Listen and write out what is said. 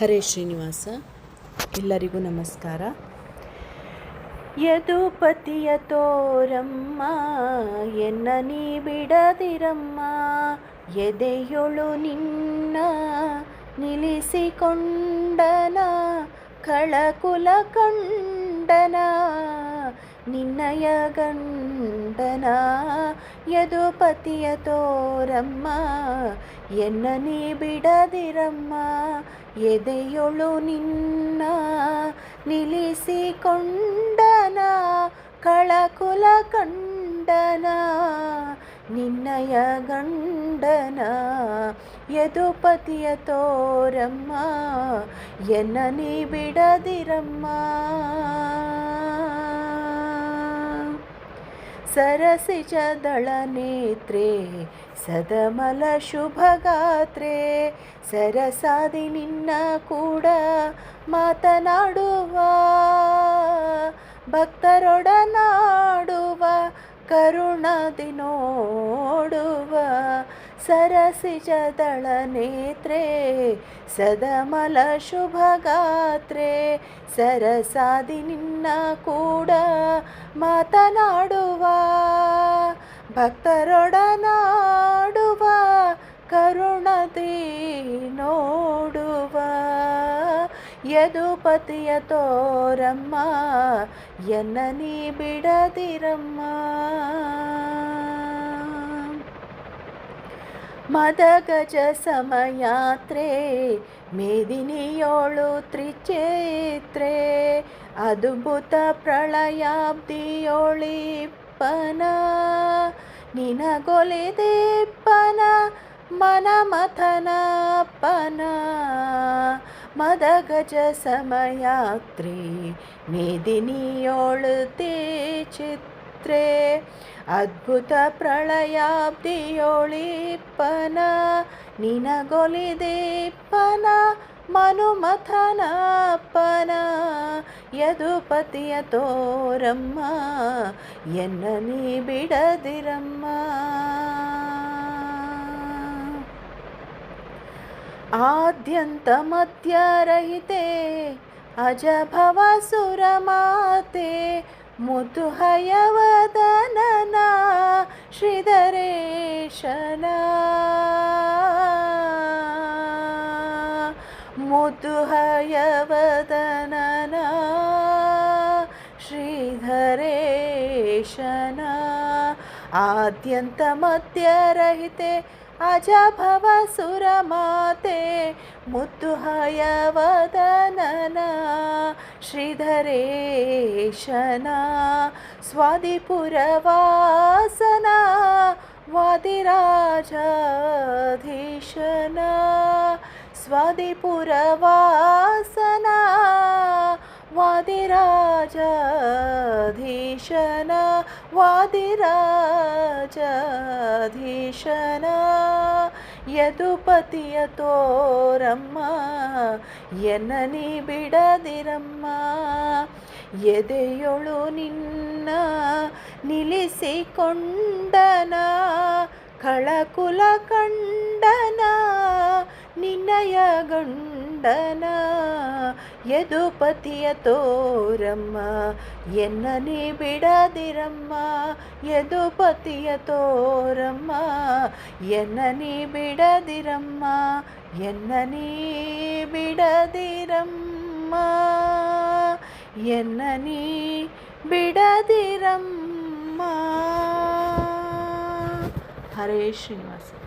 ಹರೇ ಶ್ರೀನಿವಾಸ ಎಲ್ಲರಿಗೂ ನಮಸ್ಕಾರ. ಯದುಪತಿಯ ತೋರಮ್ಮ ಎನ್ನ ನೀ ಬಿಡದಿರಮ್ಮ ಎದೆಯೊಳು ನಿನ್ನ ನಿಲ್ಲಿಸಿಕೊಂಡನ ಕಳಕುಲ ಕಂಡನ ನಿನ್ನಯ ಗಂಡನ ಯದುಪತಿಯ ತೋರಮ್ಮ ಎನ್ನ ನೀ ಬಿಡದಿರಮ್ಮ ಎದೆಯೊಳು ನಿನ್ನ ನಿಲ್ಲಿಸಿಕೊಂಡನ ಕಳಕುಲ ಕಂಡನ. ನಿನ್ನಯ ಗಂಡನ ಯದುಪತಿಯ ತೋರಮ್ಮ ಎನ್ನ ನೀ ಬಿಡದಿರಮ್ಮ ಸರಸಿಜದಳ ನೇತ್ರೆ, ಸದಮಲ ಶುಭಗಾತ್ರೆ, ಸರಸಾದಿ ನಿನ್ನ ಕೂಡ ಮಾತನಾಡುವ ಭಕ್ತರೊಡನಾಡುವ ಕರುಣದಿ ನೋಡುವ ಸರಸಿಜದಳ ನೇತ್ರೆ ಸದಮಲ ಶುಭಗಾತ್ರೆ ಸರಸಾದಿ ನಿನ್ನ ಕೂಡ ಮಾತನಾಡುವ ಭಕ್ತರೊಡನಾಡುವ ಕರುಣದಿ ನೋಡುವ ಯದುಪತಿಯ ತೋರಮ್ಮ ಎನ್ನ ನೀ ಬಿಡದಿರಮ್ಮ. ಮದಗಜ ಸಮಯಾತ್ರೆ ಮೇದಿನಿಯೋಳು ತ್ರಿಚೇತ್ರೆ ಅದ್ಭುತ ಪ್ರಳಯಾಬ್ದಿಯೋಳಿಪ್ಪನ ನಿನಗೊಲಿದಿಪ್ಪನ ಮನಮಥನಪ್ಪನ ಮದಗಜ ಸಮಯಾತ್ರಿ ಮೇದಿನಿಯೋಳು ತೇ ಚಿತ್ರೆ ಅದ್ಭುತ ಪ್ರಳಯಾಬ್ದಿಯೋಳಿಪ್ಪನ ನಿನಗೊಲಿದೇಪ್ಪನ ಮನುಮಥನಪ್ಪನ ಯದುಪತಿಯ ತೋರಮ್ಮ ಎನ್ನ ನೀ ಬಿಡದಿರಮ್ಮ. आद्यन्तमद्यरहिते अजभवसुरमाते मुतुहयवदनना श्रीधरेशना। मुतुहयवदनना श्रीधरेशना। आद्यन्तमद्यरहिते अजभवसुरमाते मुद्दुहयवदन श्रीधरेशना स्वादिपुरवासना वादिराजाधीशना स्वादिपुरवासना वादिराजाधीशना ವಾದಿರಾಜಾಧೀಶನ ಯದುಪತಿಯ ತೋರಮ್ಮ ಎನನಿ ಬಿಡದಿರಮ್ಮ ಎದೆಯೊಳು ನಿನ್ನ ನಿಲ್ಲಿಸಿಕೊಂಡನ ಕಳಕುಲ ಕಂಡನ ನಿನ್ನಯ ಗಂಡನ ಯದುಪತಿಯ ತೋರಮ್ಮ ಎನ್ನ ನೀ ಬಿಡದಿರಮ್ಮ ಯದುಪತಿಯ ತೋರಮ್ಮ ಎನ್ನ ನೀ ಬಿಡದಿರಮ್ಮ ಎನ್ನ ನೀ ಬಿಡದಿರಮ್ಮ ಎನ್ನ ನೀ ಬಿಡದಿರಮ್ಮ ಹರೇ ಶ್ರೀನಿವಾಸ